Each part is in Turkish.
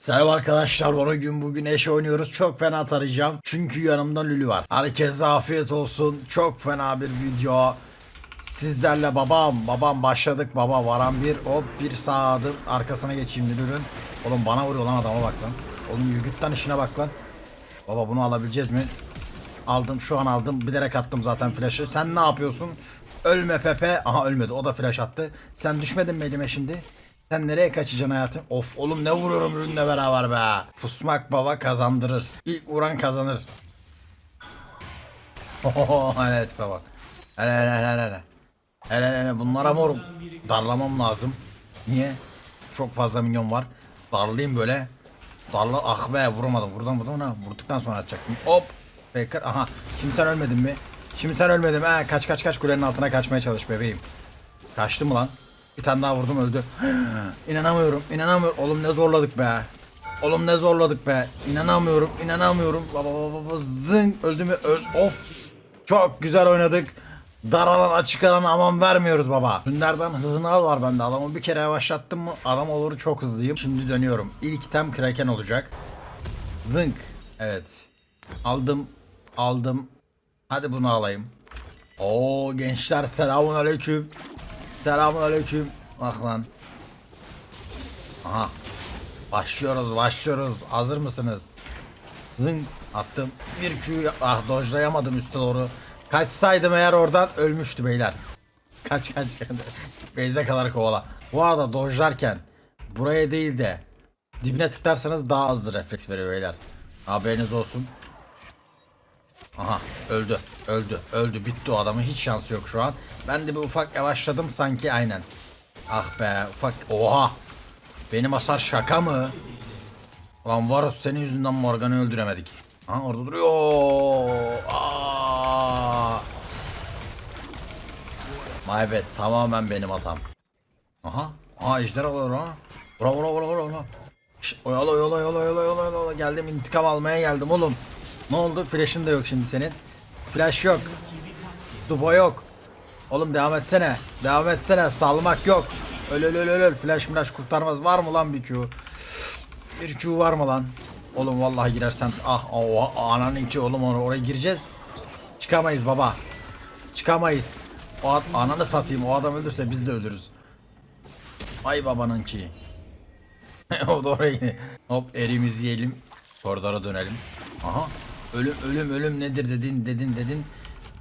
Selam arkadaşlar bugün bugün eş oynuyoruz. Çok fena tarayacağım. Çünkü yanımda Lülü var. Herkese afiyet olsun. Çok fena bir video. Sizlerle babam babam başladık. Baba varan bir hop bir sağ adım arkasına geçeyim Lülü'nün. Oğlum bana vuruyor lan adama bak lan. Oğlum yürgütten işine bak lan. Baba bunu alabileceğiz mi? Aldım şu an aldım. Bilerek attım zaten flash'ı. Sen ne yapıyorsun? Ölme Pepe. Aha ölmedi. O da flash attı. Sen düşmedin mi elime şimdi? Sen nereye kaçacaksın hayatım? Of oğlum ne vuruyorum ürünle beraber be. Pusmak baba kazandırır. İlk vuran kazanır. Oho evet baba. Hele hele hele hele. Hele hele bunlara mor darlamam lazım. Niye? Çok fazla minyon var. Darlayayım böyle. Darla ah be vuramadım. Buradan buradan ha. Vurduktan sonra atacaktım. Hop. Faker. Aha. Şimdi sen ölmedin mi? Şimdi sen ölmedin mi? Ha, kaç kaç kaç kulenin altına kaçmaya çalış bebeğim. Kaçtı mı lan? Bir tane daha vurdum öldü. inanamıyorum, inanamıyorum. Oğlum ne zorladık be. Oğlum ne zorladık be. İnanamıyorum, inanamıyorum. Baba baba baba zın öldü mü? Öl of. Çok güzel oynadık. Dar alan açık alan aman vermiyoruz baba. Günlerden hızını al var bende. Adamı bir kere yavaşlattım mı adam olur çok hızlıyım. Şimdi dönüyorum. İlk item kraken olacak. Zınk. Evet. Aldım. Aldım. Hadi bunu alayım. Oo gençler selamun aleyküm. Selamun aleyküm. Bak lan. Aha. Başlıyoruz başlıyoruz. Hazır mısınız? Zın attım. Bir Q ah dojlayamadım üste doğru. Kaçsaydım eğer oradan ölmüştü beyler. Kaç kaç. Beyze kadar kovala. Bu arada dojlarken buraya değil de dibine tıklarsanız daha hızlı refleks veriyor beyler. Haberiniz olsun. Aha öldü öldü öldü bitti o adamın hiç şansı yok şu an. Ben de bir ufak yavaşladım sanki aynen. Ah be ufak oha. Benim hasar şaka mı? Ulan Varus senin yüzünden Morgan'ı öldüremedik. Ha orada duruyor. Aa. My bad tamamen benim hatam. Aha. Aha ejder alıyor ha. Vura vura vura vura. Şş, Oyala oyala oyala oyala oyala oyala. Geldim intikam almaya geldim oğlum. Ne oldu? Flash'ın da yok şimdi senin. Flash yok. Dubo yok. Oğlum devam etsene. Devam etsene. Salmak yok. Öl öl öl öl. Flash flash kurtarmaz. Var mı lan bir Q? Bir Q var mı lan? Oğlum vallahi girersen ah oha ananın içi oğlum or oraya gireceğiz. Çıkamayız baba. Çıkamayız. O ad- ananı satayım. O adam ölürse biz de ölürüz. Ay babanın ki. o da oraya. Hop erimizi yiyelim. Koridora dönelim. Aha. Ölüm ölüm ölüm nedir dedin dedin dedin.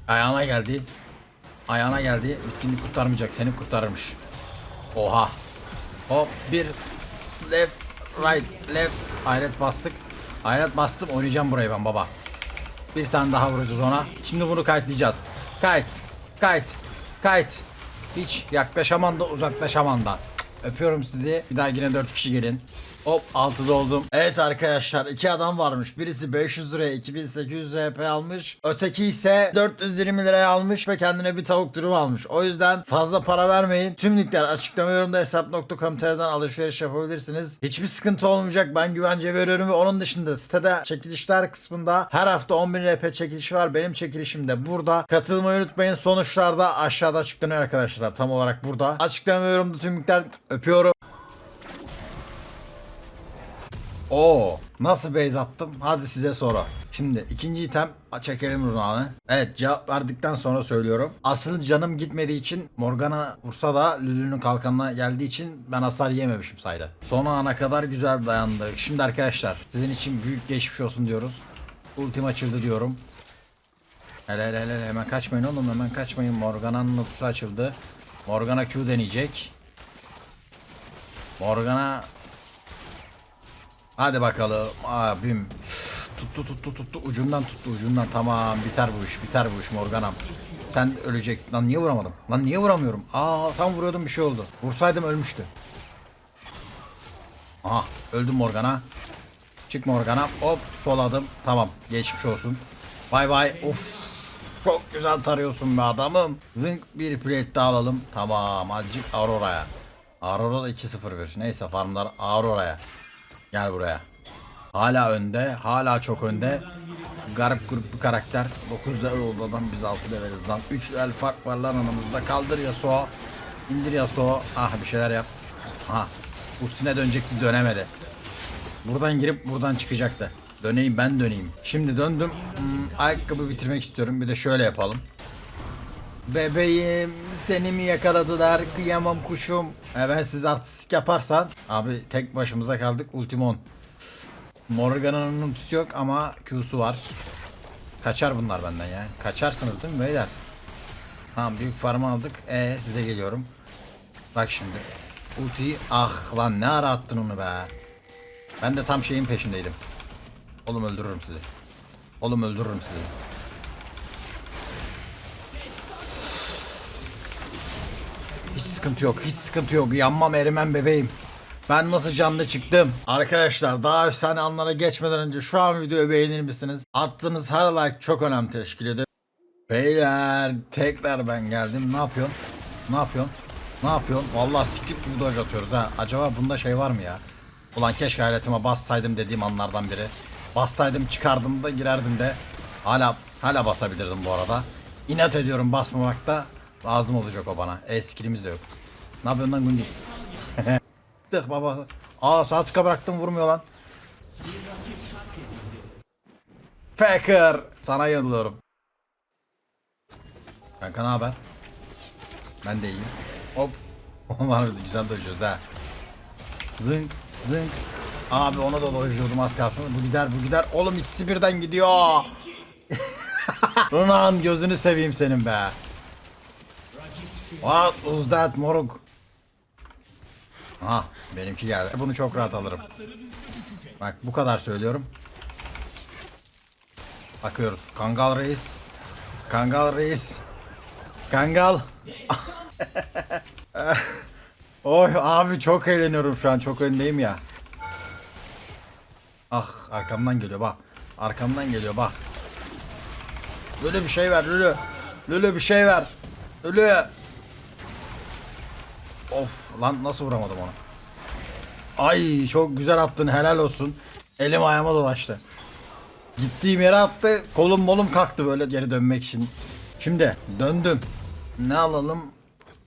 Ayağına geldi. Ayağına geldi. Bitkinlik kurtarmayacak. Seni kurtarırmış. Oha. Hop bir left right left ayret bastık. Ayret bastım oynayacağım burayı ben baba. Bir tane daha vuracağız ona. Şimdi bunu kayıtlayacağız. Kayıt. Kayıt. Kayıt. Hiç yaklaşaman da. Öpüyorum sizi. Bir daha yine 4 kişi gelin. Hop 6'da oldum. Evet arkadaşlar iki adam varmış. Birisi 500 liraya 2800 RP almış. Öteki ise 420 liraya almış ve kendine bir tavuk dürüm almış. O yüzden fazla para vermeyin. Tüm linkler açıklama yorumda hesap.com.tr'den alışveriş yapabilirsiniz. Hiçbir sıkıntı olmayacak. Ben güvence veriyorum ve onun dışında sitede çekilişler kısmında her hafta 10.000 RP çekilişi var. Benim çekilişim de burada. Katılmayı unutmayın. Sonuçlar da aşağıda açıklanıyor arkadaşlar. Tam olarak burada. Açıklama yorumda tüm linkler öpüyorum. Oo, nasıl base attım? Hadi size sonra. Şimdi ikinci item çekelim Runan'ı. Evet cevap verdikten sonra söylüyorum. Asıl canım gitmediği için Morgana vursa da Lulu'nun kalkanına geldiği için ben hasar yememişim sayda. Son ana kadar güzel dayandık. Şimdi arkadaşlar sizin için büyük geçmiş olsun diyoruz. Ultim açıldı diyorum. Hele hele hele hemen kaçmayın oğlum hemen kaçmayın. Morgana'nın ultisi açıldı. Morgana Q deneyecek. Morgana Hadi bakalım abim. Tuttu tuttu tuttu ucundan tuttu ucundan tamam biter bu iş biter bu iş Morganam. Sen öleceksin. Lan niye vuramadım? Lan niye vuramıyorum? Aa tam vuruyordum bir şey oldu. Vursaydım ölmüştü. Aha öldüm Morgana. Çık Morgana. Hop soladım. Tamam geçmiş olsun. Bay bay. Of. Çok güzel tarıyorsun be adamım. Zınk bir plate daha alalım. Tamam azıcık Aurora'ya. Aurora da 2-0-1. Neyse farmlar Aurora'ya. Gel buraya. Hala önde. Hala çok önde. Garip grup bir karakter. 9 level oldu adam biz 6 leveliz lan. 3 level fark var lan aramızda. Kaldır Yasuo. İndir Yasuo. Ah bir şeyler yap. Aha. Ultisine dönecekti dönemedi. Buradan girip buradan çıkacaktı. Döneyim ben döneyim. Şimdi döndüm. Hmm, ayakkabı bitirmek istiyorum. Bir de şöyle yapalım. Bebeğim seni mi yakaladılar kıyamam kuşum. E ben siz artistik yaparsan. Abi tek başımıza kaldık Ultimon. Morgan'ın ultisi yok ama Q'su var. Kaçar bunlar benden ya. Kaçarsınız değil mi beyler? Tamam büyük farmı aldık. E size geliyorum. Bak şimdi. Ultiyi ah lan ne ara attın onu be. Ben de tam şeyin peşindeydim. Oğlum öldürürüm sizi. Oğlum öldürürüm sizi. Hiç sıkıntı yok. Hiç sıkıntı yok. Yanmam erimem bebeğim. Ben nasıl canlı çıktım? Arkadaşlar daha efsane anlara geçmeden önce şu an videoyu beğenir misiniz? Attığınız her like çok önem teşkil ediyor. Beyler tekrar ben geldim. Ne yapıyorsun? Ne yapıyorsun? Ne yapıyorsun? Vallahi script gibi dodge atıyoruz ha. Acaba bunda şey var mı ya? Ulan keşke hayretime bassaydım dediğim anlardan biri. Bassaydım çıkardım da girerdim de. Hala hala basabilirdim bu arada. İnat ediyorum basmamakta. Lazım olacak o bana. E de yok. Ne yapıyorsun lan Gundi? Tık baba. Aa sağ tıka bıraktım vurmuyor lan. Faker. Sana yanılıyorum. Kanka ne haber? Ben de iyiyim. Hop. Onlar da güzel dojuyoruz ha. Zınk zınk. Abi ona da dojuyordum az kalsın. Bu gider bu gider. Oğlum ikisi birden gidiyor. Runan gözünü seveyim senin be. What was that moruk? Ah benimki geldi. Bunu çok rahat alırım. Bak bu kadar söylüyorum. Bakıyoruz. Kangal reis. Kangal reis. Kangal. Oy abi çok eğleniyorum şu an. Çok öndeyim ya. Ah arkamdan geliyor bak. Arkamdan geliyor bak. Lülü bir şey ver Lülü. Lülü bir şey ver. Lülü. Of lan nasıl vuramadım onu. Ay çok güzel attın helal olsun. Elim ayağıma dolaştı. Gittiğim yere attı. Kolum molum kalktı böyle geri dönmek için. Şimdi döndüm. Ne alalım?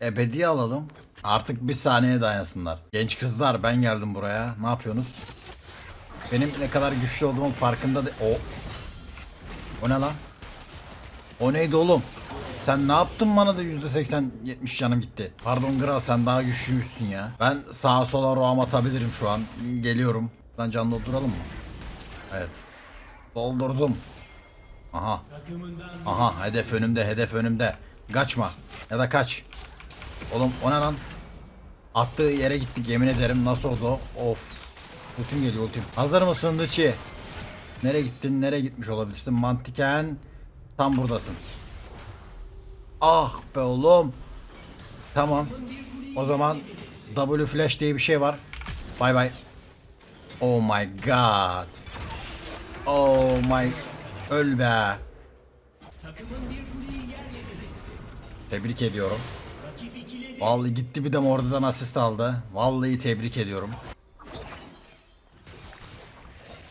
Ebedi alalım. Artık bir saniye dayansınlar. Genç kızlar ben geldim buraya. Ne yapıyorsunuz? Benim ne kadar güçlü olduğumun farkında de... O. O ne lan? O neydi oğlum? Sen ne yaptın bana da %80 70 canım gitti. Pardon Kral sen daha güçlüymüşsün ya. Ben sağa sola roam atabilirim şu an. Geliyorum. Ben can dolduralım mı? Evet. Doldurdum. Aha. Aha hedef önümde hedef önümde. Kaçma. Ya da kaç. Oğlum o ne lan? Attığı yere gittik yemin ederim. Nasıl oldu? Of. Ultim geliyor ultim. Hazır mısın Dıçi? Nereye gittin? Nereye gitmiş olabilirsin? Mantiken tam buradasın. Ah be oğlum. Tamam. O zaman W flash diye bir şey var. Bay bay. Oh my god. Oh my. Öl be. Tebrik ediyorum. Vallahi gitti bir de oradan asist aldı. Vallahi tebrik ediyorum.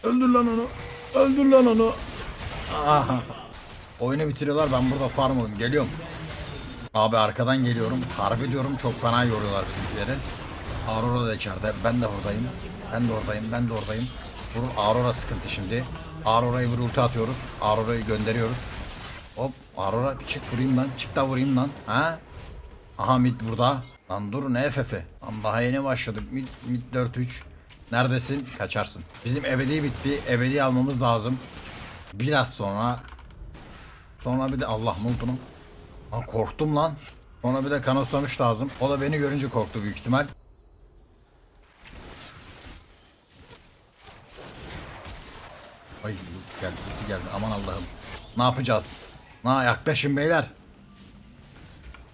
Öldür lan onu. Öldür lan onu. Aha. Oyunu bitiriyorlar ben burada farm oynuyorum. Geliyorum. Abi arkadan geliyorum. Harbi diyorum çok fena yoruyorlar bizimkileri. Aurora da içeride. Ben de buradayım. Ben de oradayım. Ben de oradayım. Vurur Aurora sıkıntı şimdi. Aurora'yı bir ulti atıyoruz. Aurora'yı gönderiyoruz. Hop Aurora çık vurayım lan. Çık da vurayım lan. Ha? Aha mid burada. Lan dur ne FF'i? Lan daha yeni başladık. Mid, mid 4-3. Neredesin? Kaçarsın. Bizim ebedi bitti. Ebedi almamız lazım. Biraz sonra Sonra bir de Allah ne oldu? Lan korktum lan. Sonra bir de kanoslamış lazım. O da beni görünce korktu büyük ihtimal. Ay geldi geldi aman Allah'ım. Ne yapacağız? Na yaklaşın beyler.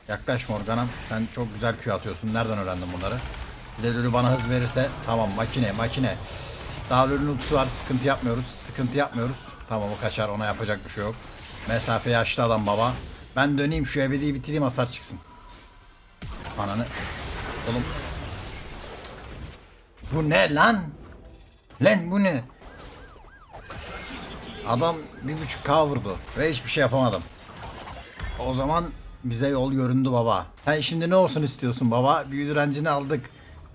Yaklaş Morgan'ım. Sen çok güzel Q atıyorsun. Nereden öğrendin bunları? Bir bana hız verirse tamam makine makine. Daha Lülü'nün ultisi var. Sıkıntı yapmıyoruz. Sıkıntı yapmıyoruz. Tamam o kaçar. Ona yapacak bir şey yok. Mesafe yaşlı adam baba. Ben döneyim şu ebediyi bitireyim hasar çıksın. Ananı. Oğlum. Bu ne lan? Lan bu ne? Adam bir buçuk K vurdu ve hiçbir şey yapamadım. O zaman bize yol göründü baba. Sen şimdi ne olsun istiyorsun baba? Büyü direncini aldık.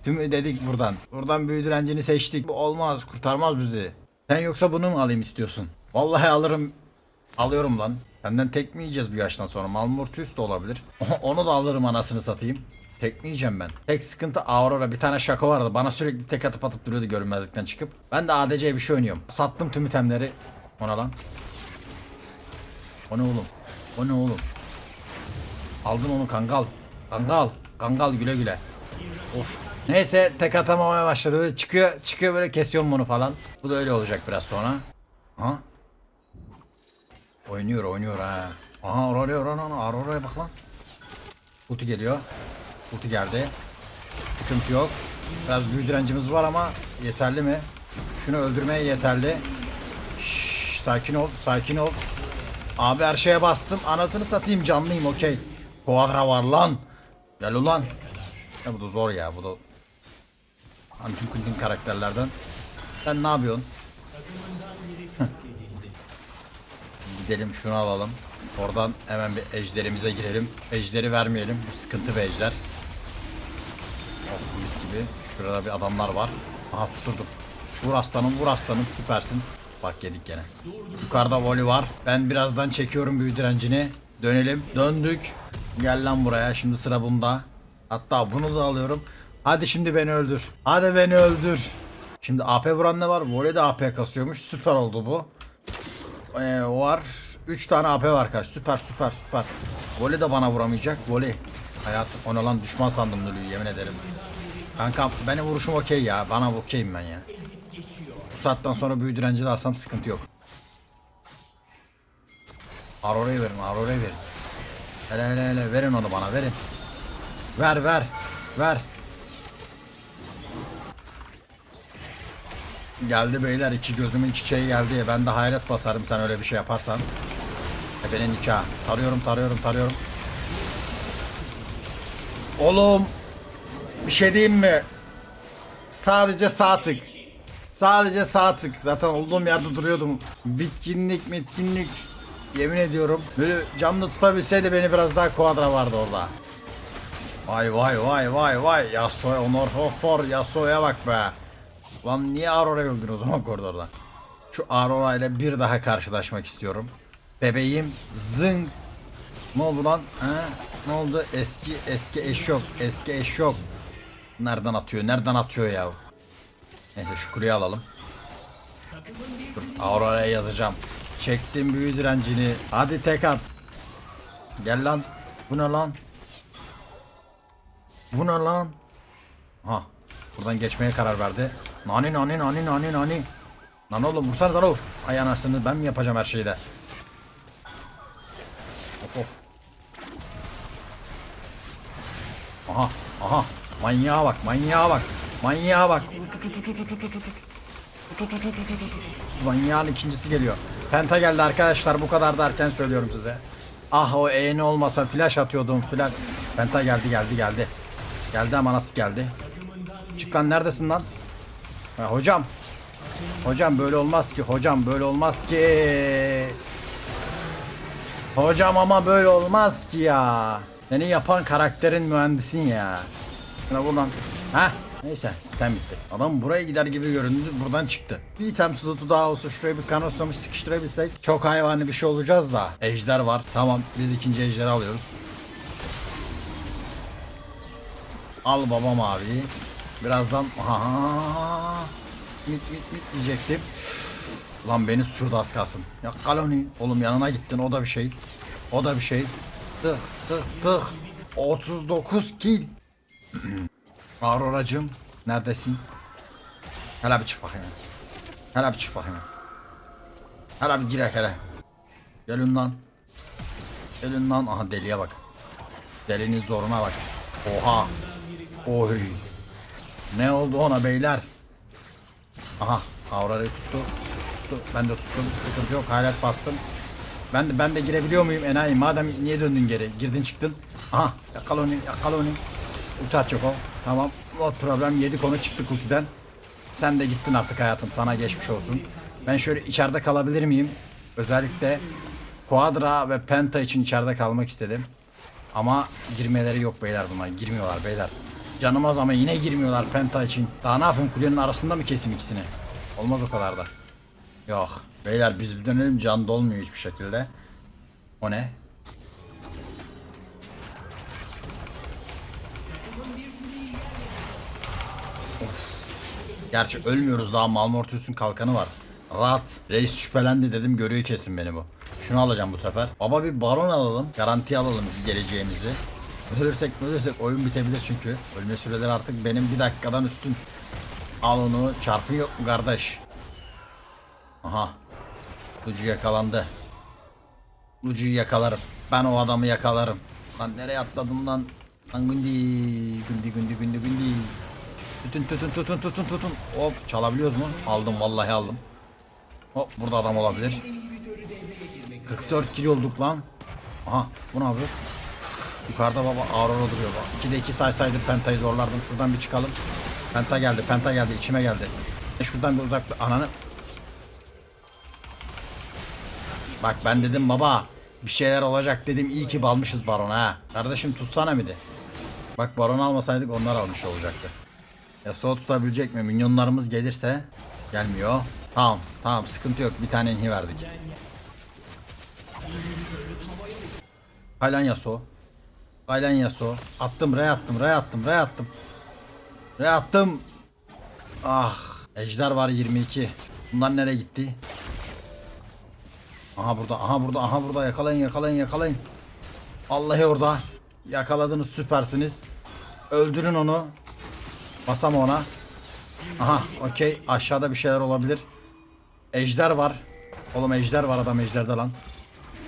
Tümü dedik buradan. Buradan büyü direncini seçtik. Bu olmaz. Kurtarmaz bizi. Sen yoksa bunu mu alayım istiyorsun? Vallahi alırım. Alıyorum lan. Senden tek mi yiyeceğiz bu yaştan sonra? Malmortius da olabilir. Onu da alırım anasını satayım. Tek mi yiyeceğim ben? Tek sıkıntı Aurora. Bir tane şaka vardı. Bana sürekli tek atıp atıp duruyordu görünmezlikten çıkıp. Ben de ADC bir şey oynuyorum. Sattım tüm itemleri. Ona lan. O ne oğlum? O ne oğlum? Aldın onu kangal. Kangal. Kangal güle güle. Of. Neyse tek atamamaya başladı. Çıkıyor çıkıyor böyle kesiyorum bunu falan. Bu da öyle olacak biraz sonra. Ha? Oynuyor oynuyor ha. Aha Aurora'ya Aurora'ya Aurora'ya bak lan. Ulti geliyor. Ulti geldi. Sıkıntı yok. Biraz büyü direncimiz var ama yeterli mi? Şunu öldürmeye yeterli. Şşş, sakin ol, sakin ol. Abi her şeye bastım. Anasını satayım canlıyım okey. Quadra var lan. Gel ulan. Ya bu da zor ya bu da. Antin kuntin karakterlerden. Sen ne yapıyorsun? Gidelim şunu alalım. Oradan hemen bir ejderimize girelim. Ejderi vermeyelim. Bu sıkıntı bir ejder. Oh mis gibi. Şurada bir adamlar var. Aha tuturdum. Vur aslanım vur aslanım süpersin. Bak yedik gene. Yukarıda voli var. Ben birazdan çekiyorum büyü direncini. Dönelim. Döndük. Gel lan buraya. Şimdi sıra bunda. Hatta bunu da alıyorum. Hadi şimdi beni öldür. Hadi beni öldür. Şimdi AP vuran ne var? Voli de AP kasıyormuş. Süper oldu bu. Ee, var. 3 tane AP var kaç. Süper süper süper. Voli de bana vuramayacak. Voli. Hayat ona lan düşman sandım Nulu'yu yemin ederim. Kanka benim vuruşum okey ya. Bana okeyim ben ya. Bu saatten sonra büyü direnci de alsam sıkıntı yok. Aurora'yı verin, Aurora'yı verin. Hele hele hele verin onu bana verin. Ver ver ver. Geldi beyler iki gözümün çiçeği geldi. Ben de hayret basarım sen öyle bir şey yaparsan. E benim nikah. Tarıyorum tarıyorum tarıyorum. Oğlum bir şey diyeyim mi? Sadece sağ tık. Sadece sağ tık. Zaten olduğum yerde duruyordum. Bitkinlik mitkinlik. Yemin ediyorum. Böyle camda tutabilseydi beni biraz daha kuadra vardı orada. Vay vay vay vay vay. Yasuo Honor for Yasuo'ya bak be. Lan niye Aurora'yı öldün o zaman koridorda? Şu Aurora ile bir daha karşılaşmak istiyorum. Bebeğim zing. Ne oldu lan? Ha? Ne oldu? Eski eski eş yok. Eski eş yok. Nereden atıyor? Nereden atıyor ya? Neyse şu kuleyi alalım. Dur Aurora'ya yazacağım. Çektim büyü direncini. Hadi tek at. Gel lan. Bu ne lan? Bu ne lan? Ha. Buradan geçmeye karar verdi. Nani nani nani nani nani. Lan oğlum vursana lan o. Ay anasını ben mi yapacağım her şeyi de. Of of. Aha aha. Manyağa bak manyağa bak. Manyağa bak. Manyağın ikincisi geliyor. Penta geldi arkadaşlar bu kadar da erken söylüyorum size. Ah o eğeni olmasa flash atıyordum flash. Penta geldi geldi geldi. Geldi ama nasıl geldi? Çık lan neredesin lan? Ha, hocam. Hocam böyle olmaz ki. Hocam böyle olmaz ki. Hocam ama böyle olmaz ki ya. Seni yapan karakterin mühendisin ya. Şuna buradan. Ha? Neyse item bitti. Adam buraya gider gibi göründü buradan çıktı. Bir item slotu daha olsa şuraya bir kanoslamış sıkıştırabilsek çok hayvani bir şey olacağız da. Ejder var. Tamam biz ikinci ejderi alıyoruz. Al babam abi. Birazdan aha mit mit mit diyecektim. Lan beni sürdü az kalsın. Ya kaloni. Oğlum yanına gittin o da bir şey. O da bir şey. Tık tık tık. 39 kill. Aurora'cığım neredesin? Hele bir çık bakayım. Hele bir çık bakayım. Hele bir girek hele. Gelin lan. Gelin lan. Aha deliye bak. Delinin zoruna bak. Oha. Oy. Ne oldu ona beyler? Aha. Aurora'yı tuttu. tuttu. Ben de tuttum. Sıkıntı yok. Hayalet bastım. Ben de ben de girebiliyor muyum enayi? Madem niye döndün geri? Girdin çıktın. Aha. Yakala onu. Yakala onu. Ulti atacak o. Tamam. O problem yedik onu çıktık ultiden. Sen de gittin artık hayatım. Sana geçmiş olsun. Ben şöyle içeride kalabilir miyim? Özellikle Quadra ve Penta için içeride kalmak istedim. Ama girmeleri yok beyler bunlar. Girmiyorlar beyler. Canım az ama yine girmiyorlar penta için. Daha ne yapayım kulenin arasında mı kesim ikisini? Olmaz o kadar da. Yok. Beyler biz bir dönelim can dolmuyor hiçbir şekilde. O ne? Gerçi ölmüyoruz daha Malmortius'un kalkanı var. Rahat. Reis şüphelendi dedim görüyor kesin beni bu. Şunu alacağım bu sefer. Baba bir baron alalım. Garanti alalım geleceğimizi. Ölürsek ölürsek oyun bitebilir çünkü. Ölme süreleri artık benim bir dakikadan üstün. Al onu çarpın yok mu kardeş? Aha. Lucu yakalandı. Lucu'yu yakalarım. Ben o adamı yakalarım. Lan nereye atladım lan? Lan gündi. Gündi gündi gündi gündi. Tutun tutun tutun tutun tutun. Hop çalabiliyoruz mu? Aldım vallahi aldım. Hop burada adam olabilir. 44 kilo olduk lan. Aha bu ne yapıyor? Yukarıda baba Aurora duruyor bak. 2'de 2 saysaydım Penta'yı zorlardım. Şuradan bir çıkalım. Penta geldi, Penta geldi, içime geldi. Şuradan bir uzak ananı. Bak ben dedim baba bir şeyler olacak dedim iyi ki balmışız baron ha. Kardeşim tutsana de. Bak baron almasaydık onlar almış olacaktı. Yasuo tutabilecek mi? Minyonlarımız gelirse gelmiyor. Tamam tamam sıkıntı yok bir tane inhi verdik. Kaylan Yasuo. Kaylan Yasuo. Attım re attım re attım re attım. Re attım. Ah. Ejder var 22. Bunlar nereye gitti? Aha burada aha burada aha burada yakalayın yakalayın yakalayın. Vallahi orada. Yakaladınız süpersiniz. Öldürün onu. Basam ona. Aha okey aşağıda bir şeyler olabilir. Ejder var. Oğlum ejder var adam ejderde lan.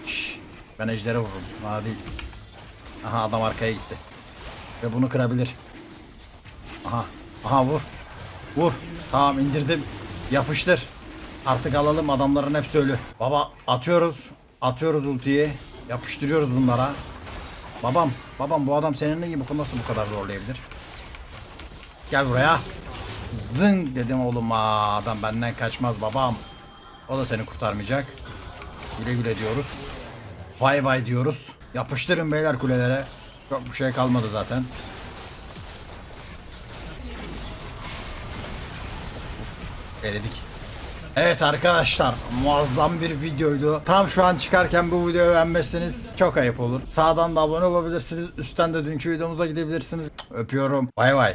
Şş, ben ejdere vururum. Ha değil. Aha adam arkaya gitti. Ve bunu kırabilir. Aha. Aha vur. Vur. Tamam indirdim. Yapıştır. Artık alalım adamların hepsi ölü. Baba atıyoruz. Atıyoruz ultiyi. Yapıştırıyoruz bunlara. Babam. Babam bu adam seninle gibi bu nasıl bu kadar zorlayabilir? Gel buraya. Zın dedim oğlum Aa, adam benden kaçmaz babam. O da seni kurtarmayacak. Güle güle diyoruz. Bay bay diyoruz. Yapıştırın beyler kulelere. Çok bir şey kalmadı zaten. Eridik. Evet arkadaşlar muazzam bir videoydu. Tam şu an çıkarken bu videoyu beğenmezseniz çok ayıp olur. Sağdan da abone olabilirsiniz. Üstten de dünkü videomuza gidebilirsiniz. Öpüyorum. Bay bay.